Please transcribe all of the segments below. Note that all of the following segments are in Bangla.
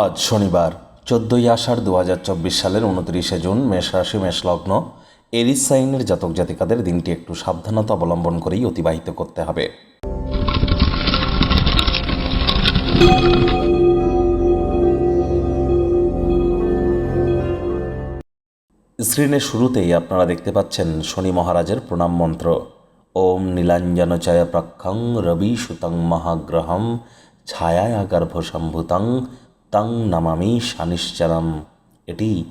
আজ শনিবার, চোদ্দোই আষাঢ় দু হাজার চব্বিশ সালের উনত্রিশে জুন, মেষ রাশি, মেষ লগ্ন। এরিস সাইনের জাতক জাতিকাদের দিনটি একটু সাবধানতা অবলম্বন করেই অতিবাহিত করতে হবে। স্ক্রিনের শুরুতেই আপনারা দেখতে পাচ্ছেন শনি মহারাজের প্রণাম মন্ত্র। ওম নীলাঞ্জনচয় প্রক্ষং রবি সুতং মহাগ্রহম ছায়া গর্ভসম্ভূতং তং নামামি শানিশ্চরম এটি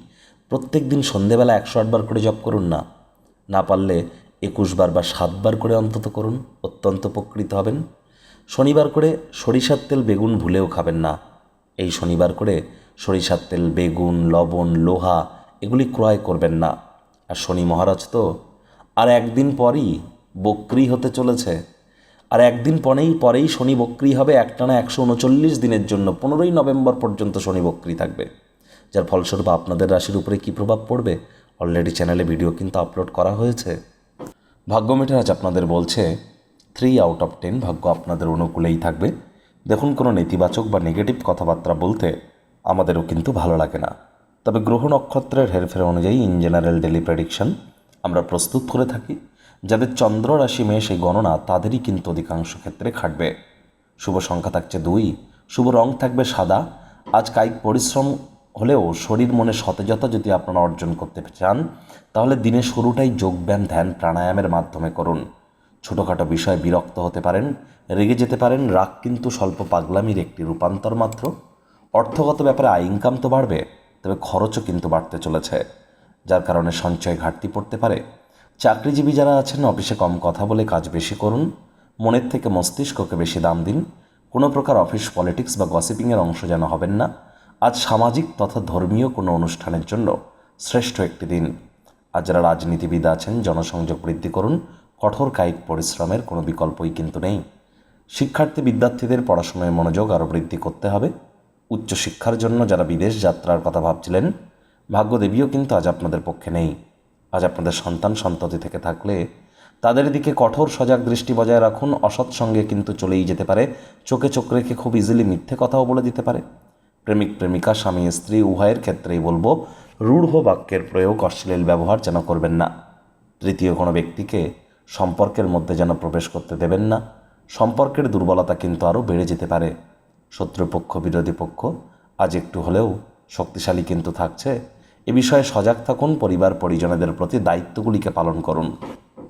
প্রত্যেক দিন সন্ধেবেলা একশো আটবার করে জপ করুন না। না পারলে একুশ বার বা সাতবার করে অন্তত করুন, অত্যন্ত উপকৃত হবেন। শনিবার করে সরিষার তেল, বেগুন ভুলেও খাবেন না। এই শনিবার করে সরিষার তেল, বেগুন, লবণ, লোহা এগুলি ক্রয় করবেন না। আর শনি মহারাজ তো আর একদিন পরই বক্রি হতে চলেছে। আর একদিন পরেই পরেই শনি বক্রি হবে একটানা একশো উনচল্লিশ দিনের জন্য, পনেরোই নভেম্বর পর্যন্ত শনি বক্রি থাকবে। যার ফলস্বরূপ আপনাদের রাশির উপরে কী প্রভাব পড়বে? অলরেডি চ্যানেলে ভিডিও কিন্তু আপলোড করা হয়েছে। ভাগ্য মিটার আজ আপনাদের বলছে, থ্রি আউট অফ টেন ভাগ্য আপনাদের অনুকূলেই থাকবে। দেখুন কোনো নেতিবাচক বা নেগেটিভ কথাবার্তা বলতে আমাদেরও কিন্তু ভালো লাগে না। তবে গ্রহ নক্ষত্রের হেরফের অনুযায়ী ইন জেনারেল ডেলি প্রেডিকশন আমরা প্রস্তুত করে থাকি। যাদের চন্দ্র রাশি মেয়ে সেই গণনা, তাদেরই কিন্তু অধিকাংশ ক্ষেত্রে খাটবে। শুভ সংখ্যা থাকছে দুই, শুভ রং থাকবে সাদা। আজ কায়িক পরিশ্রম হলেও শরীর মনে সতেজতা যদি আপনারা অর্জন করতে চান, তাহলে দিনের শুরুটাই যোগব্যায়াম, ধ্যান, প্রাণায়ামের মাধ্যমে করুন। ছোটোখাটো বিষয়ে বিরক্ত হতে পারেন, রেগে যেতে পারেন, রাগ কিন্তু স্বল্প পাগলামির একটি রূপান্তর মাত্র। অর্থগত ব্যাপারে আয় ইনকাম তো বাড়বে, তবে খরচও কিন্তু বাড়তে চলেছে, যার কারণে সঞ্চয় ঘাটতি পড়তে পারে। চাকরিজীবী যারা আছেন, অফিসে কম কথা বলে কাজ বেশি করুন। মনের থেকে মস্তিষ্ককে বেশি দাম দিন। কোনো প্রকার অফিস পলিটিক্স বা গসিপিংয়ের অংশ যেন হবেন না। আজ সামাজিক তথা ধর্মীয় কোনো অনুষ্ঠানের জন্য শ্রেষ্ঠ একটি দিন। আজ যারা রাজনীতিবিদ আছেন, জনসংযোগ বৃদ্ধি করুন। কঠোর কায়িক পরিশ্রমের কোনো বিকল্পই কিন্তু নেই। শিক্ষার্থী বিদ্যার্থীদের পড়াশোনায় মনোযোগ আরও বৃদ্ধি করতে হবে। উচ্চশিক্ষার জন্য যারা বিদেশ যাত্রার কথা ভাবছিলেন, ভাগ্যদেবীও কিন্তু আজ আপনাদের পক্ষে নেই। আজ আপনাদের সন্তান সন্ততি থেকে থাকলে তাদের দিকে কঠোর সজাগ দৃষ্টি বজায় রাখুন, অসৎ সঙ্গে কিন্তু চলেই যেতে পারে। চোখে চোখ রেখে খুব ইজিলি মিথ্যে কথাও বলে দিতে পারে। প্রেমিক, প্রেমিকা, স্বামী, স্ত্রী, উভয়ের ক্ষেত্রেই বলব, রূঢ় বাক্যের প্রয়োগ অশ্লীল ব্যবহার যেন করবেন না। তৃতীয় কোনো ব্যক্তিকে সম্পর্কের মধ্যে যেন প্রবেশ করতে দেবেন না। সম্পর্কের দুর্বলতা কিন্তু আরও বেড়ে যেতে পারে। শত্রুপক্ষ, বিরোধী পক্ষ, আজ একটু হলেও শক্তিশালী কিন্তু থাকছে। এ বিষয়ে সজাগ থাকুন পরিবার পরিজনদের প্রতি দায়িত্বগুলিকে পালন করুন।